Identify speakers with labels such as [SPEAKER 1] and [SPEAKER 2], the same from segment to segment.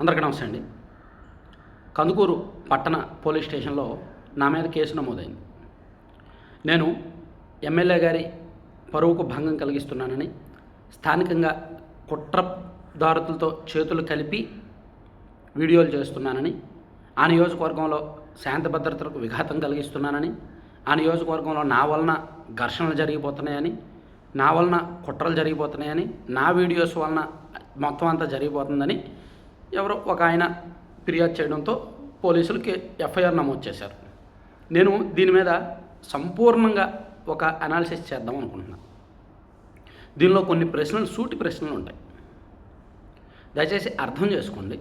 [SPEAKER 1] అందరికీ నమస్తే అండి. కందుకూరు పట్టణ పోలీస్ స్టేషన్లో నా మీద కేసు నమోదైంది. నేను ఎమ్మెల్యే గారి పరువుకు భంగం కలిగిస్తున్నానని స్థానికంగా కుట్రదారులతో చేతులు కలిపి వీడియోలు చేస్తున్నానని ఆ నియోజకవర్గంలో శాంతి భద్రతలకు విఘాతం కలిగిస్తున్నానని ఆ నియోజకవర్గంలో నా వలన ఘర్షణలు జరిగిపోతున్నాయని నా వలన కుట్రలు జరిగిపోతున్నాయని నా వీడియోస్ వలన మొత్తం అంతా జరిగిపోతుందని ఎవరో ఒక ఆయన ఫిర్యాదు చేయడంతో పోలీసులకి ఎఫ్ఐఆర్ నమోదు చేశారు. నేను దీని మీద సంపూర్ణంగా ఒక అనాలిసిస్ చేద్దాం అనుకుంటున్నాను దీనిలో కొన్ని ప్రశ్నలు సూటి ప్రశ్నలు ఉంటాయి. దయచేసి అర్థం చేసుకోండి.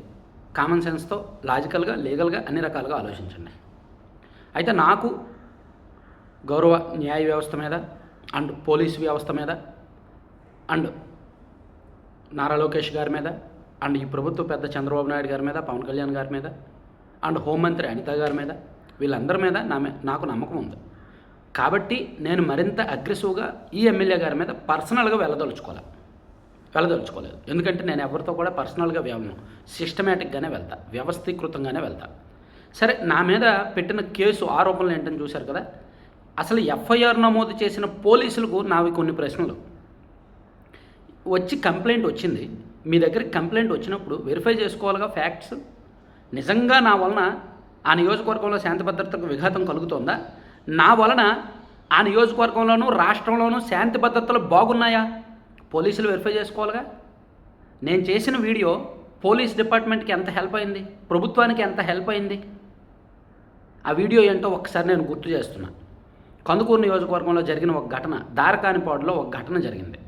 [SPEAKER 1] కామన్ సెన్స్తో లాజికల్గా లీగల్గా అన్ని రకాలుగా ఆలోచించండి. అయితే నాకు గౌరవ న్యాయ వ్యవస్థ మీద అండ్ పోలీస్ వ్యవస్థ మీద అండ్ నారా లోకేష్ గారి మీద అండ్ ఈ ప్రభుత్వ పెద్ద చంద్రబాబు నాయుడు గారి మీద పవన్ కళ్యాణ్ గారి మీద అండ్ హోంమంత్రి అనిత గారి మీద వీళ్ళందరి మీద నా నాకు నమ్మకం ఉంది. కాబట్టి నేను మరింత అగ్రెసివ్గా ఈ ఎమ్మెల్యే గారి మీద పర్సనల్గా వెళ్ళదలుచుకోవాలి వెళ్ళదలుచుకోలేదు. ఎందుకంటే నేను ఎవరితో కూడా పర్సనల్గా వెళ్ళను సిస్టమేటిక్గానే వెళ్తా. వ్యవస్థీకృతంగానే వెళ్తా. సరే నా మీద పెట్టిన కేసు ఆరోపణలు ఏంటని చూశారు కదా? అసలు ఎఫ్ఐఆర్ నమోదు చేసిన పోలీసులకు నావి కొన్ని ప్రశ్నలు. వచ్చి కంప్లైంట్ వచ్చింది. మీ దగ్గర కంప్లైంట్ వచ్చినప్పుడు వెరిఫై చేసుకోవాలిగా ఫ్యాక్ట్స్? నిజంగా నా వలన ఆ నియోజకవర్గంలో శాంతి భద్రతకు విఘాతం కలుగుతోందా? నా వలన ఆ నియోజకవర్గంలోనూ రాష్ట్రంలోనూ శాంతి భద్రతలు బాగున్నాయా? పోలీసులు వెరిఫై చేసుకోవాలిగా? నేను చేసిన వీడియో పోలీస్ డిపార్ట్మెంట్కి ఎంత హెల్ప్ అయింది? ప్రభుత్వానికి ఎంత హెల్ప్ అయింది? ఆ వీడియో ఏంటో ఒకసారి నేను గుర్తు చేస్తున్నా. కందుకూరు నియోజకవర్గంలో జరిగిన ఒక ఘటన దారకానిపాడులో ఒక ఘటన జరిగింది.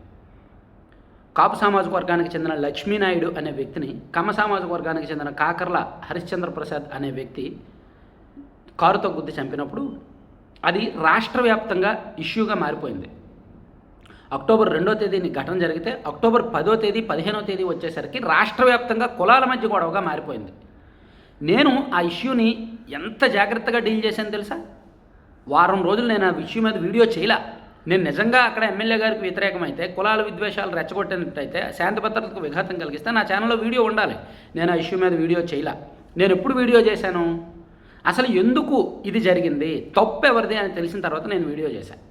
[SPEAKER 1] కాపు సామాజిక వర్గానికి చెందిన లక్ష్మీనాయుడు అనే వ్యక్తిని కమ సామాజిక వర్గానికి చెందిన కాకర్ల హరిశ్చంద్ర ప్రసాద్ అనే వ్యక్తి కారుతో గుద్ది చంపినప్పుడు అది రాష్ట్ర వ్యాప్తంగా ఇష్యూగా మారిపోయింది. అక్టోబర్ రెండో తేదీని ఘటన జరిగితే అక్టోబర్ పదో తేదీ పదిహేనో తేదీ వచ్చేసరికి రాష్ట్ర వ్యాప్తంగా కులాల మధ్య గొడవగా మారిపోయింది. నేను ఆ ఇష్యూని ఎంత జాగ్రత్తగా డీల్ చేశాను తెలుసా? వారం రోజులు నేను ఆ ఇష్యూ మీద వీడియో చేయలే. నేను నిజంగా అక్కడ ఎమ్మెల్యే గారికి వ్యతిరేకమైతే కులాల విద్వేషాలు రెచ్చగొట్టినట్టయితే శాంతి భద్రతకు విఘాతం కలిగిస్తే నా ఛానల్లో వీడియో ఉండాలి. నేను ఆ ఇష్యూ మీద వీడియో చేయలా. నేను ఎప్పుడు వీడియో చేశాను? అసలు ఎందుకు ఇది జరిగింది? తప్పు ఎవరిది అని తెలిసిన తర్వాత నేను వీడియో చేశాను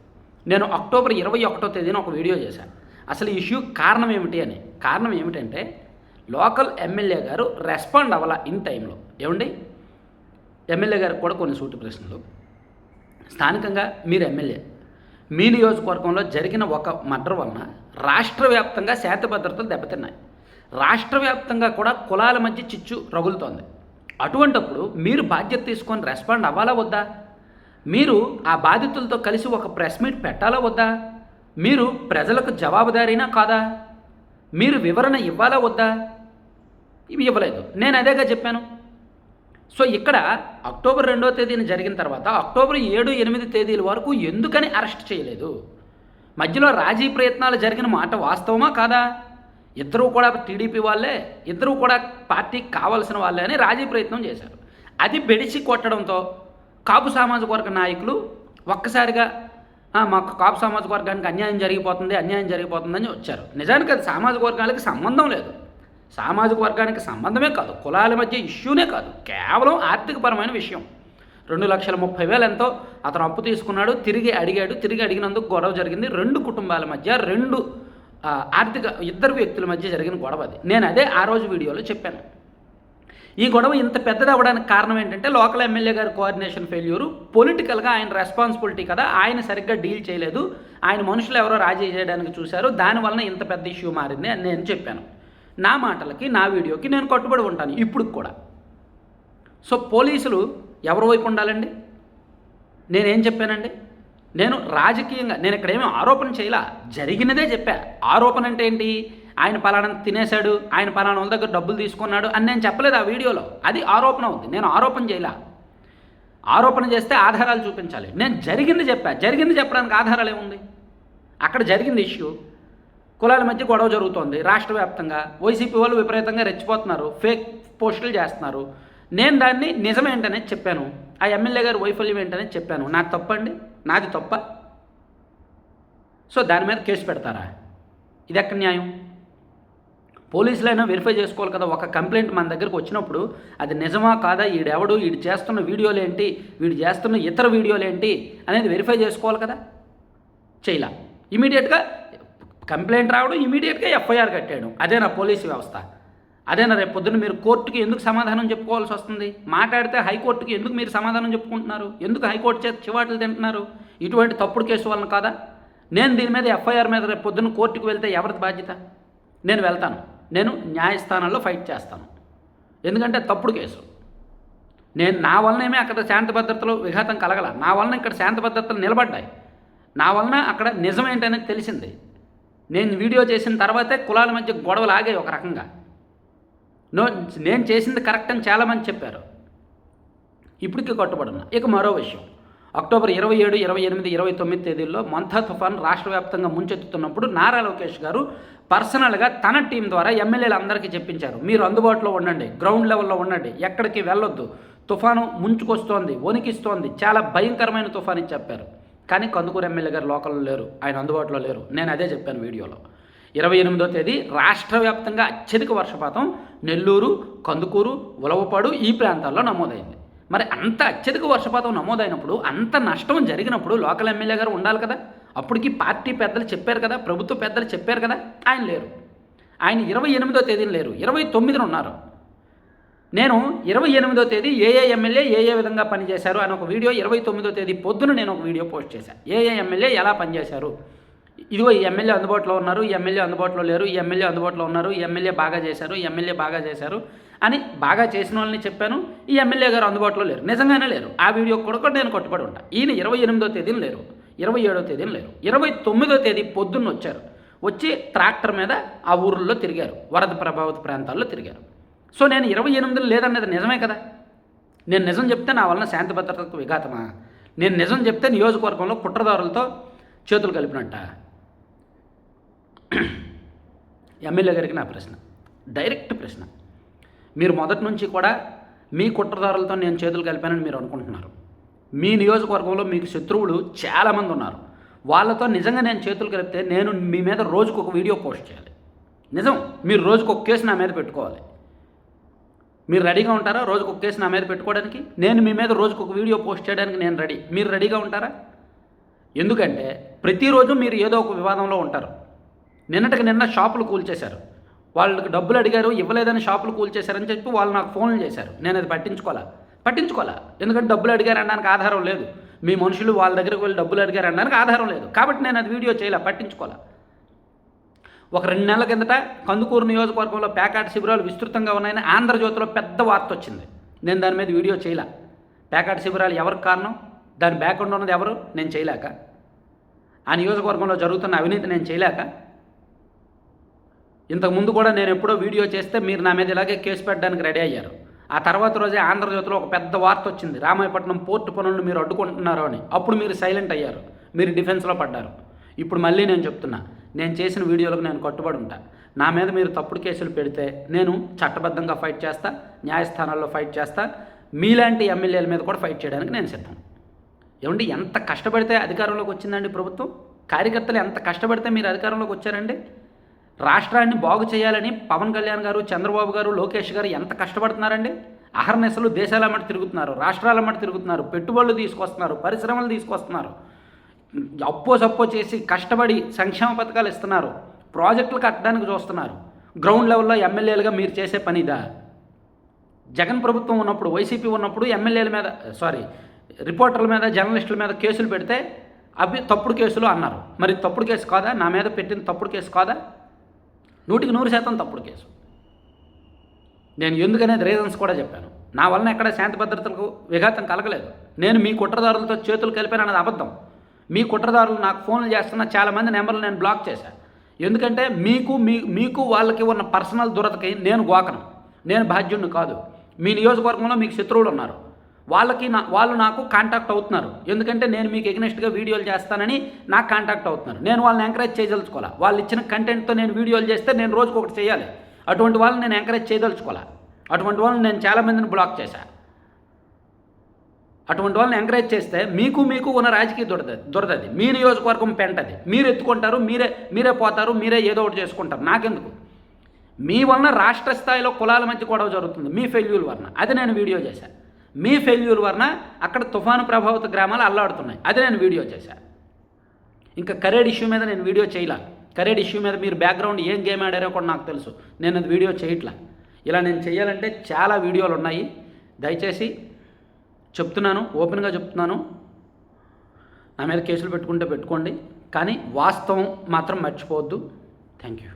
[SPEAKER 1] నేను అక్టోబర్ ఇరవై ఒకటో తేదీన ఒక వీడియో చేశాను అసలు ఇష్యూ కారణం ఏమిటి అని? కారణం ఏమిటంటే లోకల్ ఎమ్మెల్యే గారు రెస్పాండ్ అవ్వాల ఇన్ టైంలో. ఏమండి? ఎమ్మెల్యే గారికి కూడా కొన్ని సూటి ప్రశ్నలు. స్థానికంగా మీరు ఎమ్మెల్యే. మీ నియోజకవర్గంలో జరిగిన ఒక మర్డర్ వలన రాష్ట్ర వ్యాప్తంగా దెబ్బతిన్నాయి. రాష్ట్ర వ్యాప్తంగా కూడా కులాల మధ్య చిచ్చు రగులుతోంది. అటువంటప్పుడు మీరు బాధ్యత తీసుకొని రెస్పాండ్ అవ్వాలా వద్దా? మీరు ఆ బాధితులతో కలిసి ఒక ప్రెస్ మీట్ పెట్టాలా వద్దా? మీరు ప్రజలకు జవాబుదారీనా కాదా? మీరు వివరణ ఇవ్వాలా వద్దా? ఇవి ఇవ్వలేదు. నేను అదేగా చెప్పాను. సో ఇక్కడ అక్టోబర్ రెండో తేదీన జరిగిన తర్వాత అక్టోబర్ ఏడు ఎనిమిది తేదీల వరకు ఎందుకని అరెస్ట్ చేయలేదు? మధ్యలో రాజీ ప్రయత్నాలు జరిగిన మాట వాస్తవమా కాదా? ఇద్దరూ కూడా టీడీపీ వాళ్ళే ఇద్దరూ కూడా పార్టీకి కావాల్సిన వాళ్ళే అని రాజీ ప్రయత్నం చేశారు. అది బెడిచి కొట్టడంతో కాపు సామాజిక వర్గ నాయకులు ఒక్కసారిగా మాకు కాపు సామాజిక వర్గానికి అన్యాయం జరిగిపోతుంది అన్యాయం జరిగిపోతుందని వచ్చారు. నిజానికి అది సామాజిక వర్గాలకి సంబంధం లేదు. సామాజిక వర్గానికి సంబంధమే కాదు కులాల మధ్య ఇష్యూనే కాదు కేవలం ఆర్థికపరమైన విషయం. రెండు లక్షల ముప్పై వేలు ఎంతో అతను అప్పు తీసుకున్నాడు తిరిగి అడిగాడు తిరిగి అడిగినందుకు గొడవ జరిగింది. రెండు కుటుంబాల మధ్య రెండు ఆర్థిక ఇద్దరు వ్యక్తుల మధ్య జరిగిన గొడవ అది. నేను అదే ఆ రోజు వీడియోలో చెప్పాను. ఈ గొడవ ఇంత పెద్దది అవ్వడానికి కారణం ఏంటంటే లోకల్ ఎమ్మెల్యే గారి కోఆర్డినేషన్ ఫెయిల్యూరు. పొలిటికల్గా ఆయన రెస్పాన్సిబిలిటీ కదా ఆయన సరిగ్గా డీల్ చేయలేదు. ఆయన మనుషులు ఎవరో రాజీ చేయడానికి చూశారు. దానివలన ఇంత పెద్ద ఇష్యూ మారింది అని నేను చెప్పాను. నా మాటలకి నా వీడియోకి నేను కట్టుబడి ఉంటాను ఇప్పుడు కూడా. సో పోలీసులు ఎవరి వైపు ఉండాలండి? నేనేం చెప్పానండి? నేను రాజకీయంగా నేను ఇక్కడ ఏమీ ఆరోపణ చేయలా. జరిగినదే చెప్పా. ఆరోపణ అంటే ఏంటి? ఆయన పలానా తినేశాడు ఆయన పలానా వాళ్ళ దగ్గర డబ్బులు తీసుకున్నాడు అని నేను చెప్పలేదు ఆ వీడియోలో. అది ఆరోపణ అవుద్ది నేను ఆరోపణ చేయలా. ఆరోపణ చేస్తే ఆధారాలు చూపించాలి. నేను జరిగింది చెప్పా. జరిగింది చెప్పడానికి ఆధారాలు ఏముంది? అక్కడ జరిగింది ఇష్యూ. కులాల మధ్య గొడవ జరుగుతోంది. రాష్ట్ర వ్యాప్తంగా వైసీపీ వాళ్ళు విపరీతంగా రెచ్చిపోతున్నారు. ఫేక్ పోస్టులు చేస్తున్నారు. నేను దాన్ని నిజమేంటనే చెప్పాను. ఆ ఎమ్మెల్యే గారి వైఫల్యం ఏంటనే చెప్పాను. నాది తప్పండి. నాది తప్ప. సో దాని మీద కేసు పెడతారా? ఇది ఎక్కడ న్యాయం? పోలీసులైనా వెరిఫై చేసుకోవాలి కదా. ఒక కంప్లైంట్ మన దగ్గరకు వచ్చినప్పుడు అది నిజమా కాదా? ఈడెవడు? వీడు చేస్తున్న వీడియోలు ఏంటి? వీడు చేస్తున్న ఇతర వీడియోలు ఏంటి? అనేది వెరిఫై చేసుకోవాలి కదా. చేయలా. ఇమీడియట్గా కంప్లైంట్ రావడం ఇమీడియట్గా ఎఫ్ఐఆర్ కట్టేయడం అదే నా పోలీసు వ్యవస్థ. అదేనా రేపు పొద్దున్న మీరు కోర్టుకి ఎందుకు సమాధానం చెప్పుకోవాల్సి వస్తుంది? మాట్లాడితే హైకోర్టుకి ఎందుకు మీరు సమాధానం చెప్పుకుంటున్నారు? ఎందుకు హైకోర్టు చేత చివాట్లు తింటున్నారు? ఇటువంటి తప్పుడు కేసు వలన కాదా? నేను దీని మీద ఎఫ్ఐఆర్ మీద రేపు పొద్దున్న కోర్టుకు వెళ్తే ఎవరిది బాధ్యత? నేను వెళ్తాను. నేను న్యాయస్థానంలో ఫైట్ చేస్తాను. ఎందుకంటే తప్పుడు కేసు. నేను నా వలనేమే అక్కడ శాంతి భద్రతలు విఘాతం కలగల. నా వలన ఇక్కడ శాంతి భద్రతలు నిలబడ్డాయి. నా వలన అక్కడ నిజమేంటనేది తెలిసింది. నేను వీడియో చేసిన తర్వాతే కులాల మధ్య గొడవలు ఆగాయి ఒక రకంగా. నో నేను చేసింది కరెక్ట్ అని చాలామంది చెప్పారు. ఇప్పటికీ కట్టుబడిన ఇక మరో విషయం. అక్టోబర్ ఇరవై ఏడు ఇరవై ఎనిమిది ఇరవై తొమ్మిది తేదీల్లో మంథా తుఫాన్ రాష్ట్ర వ్యాప్తంగా ముంచెత్తుతున్నప్పుడు నారా లోకేష్ గారు పర్సనల్గా తన టీం ద్వారా ఎమ్మెల్యేలు అందరికీ చెప్పించారు. మీరు అందుబాటులో ఉండండి గ్రౌండ్ లెవెల్లో ఉండండి ఎక్కడికి వెళ్ళొద్దు. తుఫాను ముంచుకొస్తోంది వణికిస్తోంది చాలా భయంకరమైన తుఫాన్ చెప్పారు. కానీ కందుకూరు ఎమ్మెల్యే గారు లోకల్లో లేరు. ఆయన అందుబాటులో లేరు. నేను అదే చెప్పాను వీడియోలో. ఇరవై ఎనిమిదో తేదీ రాష్ట్ర వ్యాప్తంగా అత్యధిక వర్షపాతం నెల్లూరు కందుకూరు ఉలవపాడు ఈ ప్రాంతాల్లో నమోదైంది. మరి అంత అత్యధిక వర్షపాతం నమోదైనప్పుడు అంత నష్టం జరిగినప్పుడు లోకల్ ఎమ్మెల్యే గారు ఉండాలి కదా? అప్పటికి పార్టీ పెద్దలు చెప్పారు కదా? ప్రభుత్వ పెద్దలు చెప్పారు కదా? ఆయన లేరు. ఆయన ఇరవై ఎనిమిదో తేదీన లేరు. ఇరవై తొమ్మిదిన ఉన్నారు. నేను ఇరవై ఎనిమిదో తేదీ ఏ ఏ ఎమ్మెల్యే ఏ ఏ విధంగా పనిచేశారు అని ఒక వీడియో ఇరవై తొమ్మిదో తేదీ పొద్దున నేను ఒక వీడియో పోస్ట్ చేశాను ఏ ఏ ఎమ్మెల్యే ఎలా పనిచేశారు? ఇదిగో ఈ ఎమ్మెల్యే అందుబాటులో ఉన్నారు ఈ ఎమ్మెల్యే అందుబాటులో లేరు ఈ ఎమ్మెల్యే అందుబాటులో ఉన్నారు ఈ ఎమ్మెల్యే బాగా చేశారు ఈ ఎమ్మెల్యే బాగా చేశారు అని బాగా చేసిన వాళ్ళని చెప్పాను. ఈ ఎమ్మెల్యే గారు అందుబాటులో లేరు నిజంగానే లేరు. ఆ వీడియో కూడా నేను కట్టుబడి ఉంటాను ఈయన ఇరవై ఎనిమిదో తేదీన లేరు ఇరవై ఏడో తేదీన లేరు ఇరవై తొమ్మిదో తేదీ పొద్దున్న వచ్చారు. వచ్చి ట్రాక్టర్ మీద ఆ ఊర్లో తిరిగారు వరద ప్రభావిత ప్రాంతాల్లో తిరిగారు. సో నేను ఇరవై ఎనిమిదిలో లేదన్నది నిజమే కదా? నేను నిజం చెప్తే నా వలన శాంతి భద్రతకు విఘాతమా? నేను నిజం చెప్తే నియోజకవర్గంలో కుట్రదారులతో చేతులు కలిపినట్ట? ఎమ్మెల్యే గారికి నా ప్రశ్న. డైరెక్ట్ ప్రశ్న. మీరు మొదటి నుంచి కూడా మీ కుట్రదారులతో నేను చేతులు కలిపానని మీరు అనుకుంటున్నారు. మీ నియోజకవర్గంలో మీకు శత్రువులు చాలామంది ఉన్నారు. వాళ్ళతో నిజంగా నేను చేతులు కలిపితే నేను మీ మీద రోజుకు ఒక వీడియో పోస్ట్ చేయాలి. నిజం. మీరు రోజుకు ఒక కేసు నా మీద పెట్టుకోవాలి. మీరు రెడీగా ఉంటారా రోజుకు ఒక కేసు నా మీద పెట్టుకోవడానికి? నేను మీ మీద రోజుకు ఒక వీడియో పోస్ట్ చేయడానికి నేను రెడీ. మీరు రెడీగా ఉంటారా? ఎందుకంటే ప్రతిరోజు మీరు ఏదో ఒక వివాదంలో ఉంటారు. నిన్నటికి నిన్న షాపులు కూల్చేశారు. వాళ్ళకి డబ్బులు అడిగారు ఇవ్వలేదని షాపులు కూల్చేశారని చెప్పి వాళ్ళు నాకు ఫోన్లు చేశారు. నేను అది పట్టించుకోవాలా పట్టించుకోవాలా ఎందుకంటే డబ్బులు అడిగారు అనడానికి ఆధారం లేదు. మీ మనుషులు వాళ్ళ దగ్గరికి వెళ్ళి డబ్బులు అడిగారు అనడానికి ఆధారం లేదు. కాబట్టి నేను అది వీడియో చేయలే పట్టించుకోవాలా ఒక రెండు నెలల కిందట కందుకూరు నియోజకవర్గంలో ప్యాకాట్ శిబిరాలు విస్తృతంగా ఉన్నాయని ఆంధ్రజ్యోతిలో పెద్ద వార్త వచ్చింది. నేను దాని మీద వీడియో చేయలే. ప్యాకాట్ శిబిరాలు ఎవరికి కారణం? దాని బ్యాక్గ్రౌండ్ ఉన్నది ఎవరు? నేను చేయలేక. ఆ నియోజకవర్గంలో జరుగుతున్న అవినీతి నేను చేయలేక. ఇంతకుముందు కూడా నేను ఎప్పుడో వీడియో చేస్తే మీరు నా మీద ఇలాగే కేసు పెట్టడానికి రెడీ అయ్యారు. ఆ తర్వాత రోజే ఆంధ్రజ్యోతిలో ఒక పెద్ద వార్త వచ్చింది. రామాయపట్నం పోర్టు పనులను మీరు అడ్డుకుంటున్నారు అని. అప్పుడు మీరు సైలెంట్ అయ్యారు. మీరు డిఫెన్స్లో పడ్డారు. ఇప్పుడు మళ్ళీ నేను చెప్తున్నా. నేను చేసిన వీడియోలకు నేను కట్టుబడి ఉంటా. నా మీద మీరు తప్పుడు కేసులు పెడితే నేను చట్టబద్ధంగా ఫైట్ చేస్తా న్యాయస్థానాల్లో ఫైట్ చేస్తా మీలాంటి ఎమ్మెల్యేల మీద కూడా ఫైట్ చేయడానికి నేను సిద్ధం. ఏమండి ఎంత కష్టపడితే అధికారంలోకి వచ్చిందండి ప్రభుత్వం? కార్యకర్తలు ఎంత కష్టపడితే మీరు అధికారంలోకి వచ్చారండి? రాష్ట్రాన్ని బాగు చేయాలని పవన్ కళ్యాణ్ గారు చంద్రబాబు గారు లోకేష్ గారు ఎంత కష్టపడుతున్నారండి? అహర్నిశలు దేశాల మట్టి తిరుగుతున్నారు రాష్ట్రాల మట్టి తిరుగుతున్నారు పెట్టుబడులు తీసుకొస్తున్నారు పరిశ్రమలు తీసుకొస్తున్నారు. అప్పో సప్పో చేసి కష్టపడి సంక్షేమ పథకాలు ఇస్తున్నారు. ప్రాజెక్టులు కట్టడానికి చూస్తున్నారు. గ్రౌండ్ లెవెల్లో ఎమ్మెల్యేలుగా మీరు చేసే పనిదా జగన్ ప్రభుత్వం ఉన్నప్పుడు వైసీపీ ఉన్నప్పుడు ఎమ్మెల్యేల మీద సారీ రిపోర్టర్ల మీద జర్నలిస్టుల మీద కేసులు పెడితే అవి తప్పుడు కేసులు అన్నారు. మరి తప్పుడు కేసు కాదా? నా మీద పెట్టిన తప్పుడు కేసు కాదా? నూటికి నూరు శాతం తప్పుడు కేసు. నేను ఎందుకనేది రీజన్స్ కూడా చెప్పాను. నా వలన ఎక్కడ శాంతి భద్రతలకు విఘాతం కలగలేదు. నేను మీ కుట్రదారులతో చేతులు కలిపాను అన్నది అబద్ధం. మీ కుట్రదారులు నాకు ఫోన్లు చేస్తున్న చాలామంది నెంబర్లు నేను బ్లాక్ చేశాను ఎందుకంటే మీకు మీ మీకు వాళ్ళకి ఉన్న పర్సనల్ దురతకి నేను గోకను. నేను బాధ్యుడిని కాదు. మీ నియోజకవర్గంలో మీకు శత్రువులు ఉన్నారు. వాళ్ళకి నా వాళ్ళు నాకు కాంటాక్ట్ అవుతున్నారు. ఎందుకంటే నేను మీకు ఎగ్నెస్ట్గా వీడియోలు చేస్తానని నాకు కాంటాక్ట్ అవుతున్నారు. నేను వాళ్ళని ఎంకరేజ్ చేయదలుచుకోవాలి? వాళ్ళు ఇచ్చిన కంటెంట్తో నేను వీడియోలు చేస్తే నేను రోజుకొకటి చేయాలి. అటువంటి వాళ్ళని నేను ఎంకరేజ్ చేయదలుచుకోవాలి? అటువంటి వాళ్ళని నేను చాలామందిని బ్లాక్ చేశాను అటువంటి వాళ్ళని ఎంకరేజ్ చేస్తే మీకు మీకు ఉన్న రాజకీయ దురద దురదది. మీ నియోజకవర్గం పెంటది. మీరు ఎత్తుకుంటారు మీరే మీరే పోతారు మీరే ఏదో ఒకటి చేసుకుంటారు. నాకెందుకు? మీ వలన రాష్ట్ర స్థాయిలో కులాల మధ్య గొడవ జరుగుతుంది. మీ ఫెయిల్యూర్ వలన. అది నేను వీడియో చేశాను మీ ఫెయిల్యూర్ వలన అక్కడ తుఫాను ప్రభావిత గ్రామాలు అల్లాడుతున్నాయి. అది నేను వీడియో చేశాను ఇంకా కరేడ్ ఇష్యూ మీద నేను వీడియో చేయలే. కరేడ్ ఇష్యూ మీద మీరు బ్యాక్గ్రౌండ్ ఏం గేమ్ ఆడారో కూడా నాకు తెలుసు. నేను అది వీడియో చేయట్లా. ఇలా నేను చేయాలంటే చాలా వీడియోలు ఉన్నాయి. దయచేసి చెప్తున్నాను ఓపెన్గా చెప్తున్నాను. నా మీద కేసులు పెట్టుకుంటే పెట్టుకోండి. కానీ వాస్తవం మాత్రం మర్చిపోవద్దు. Thank you.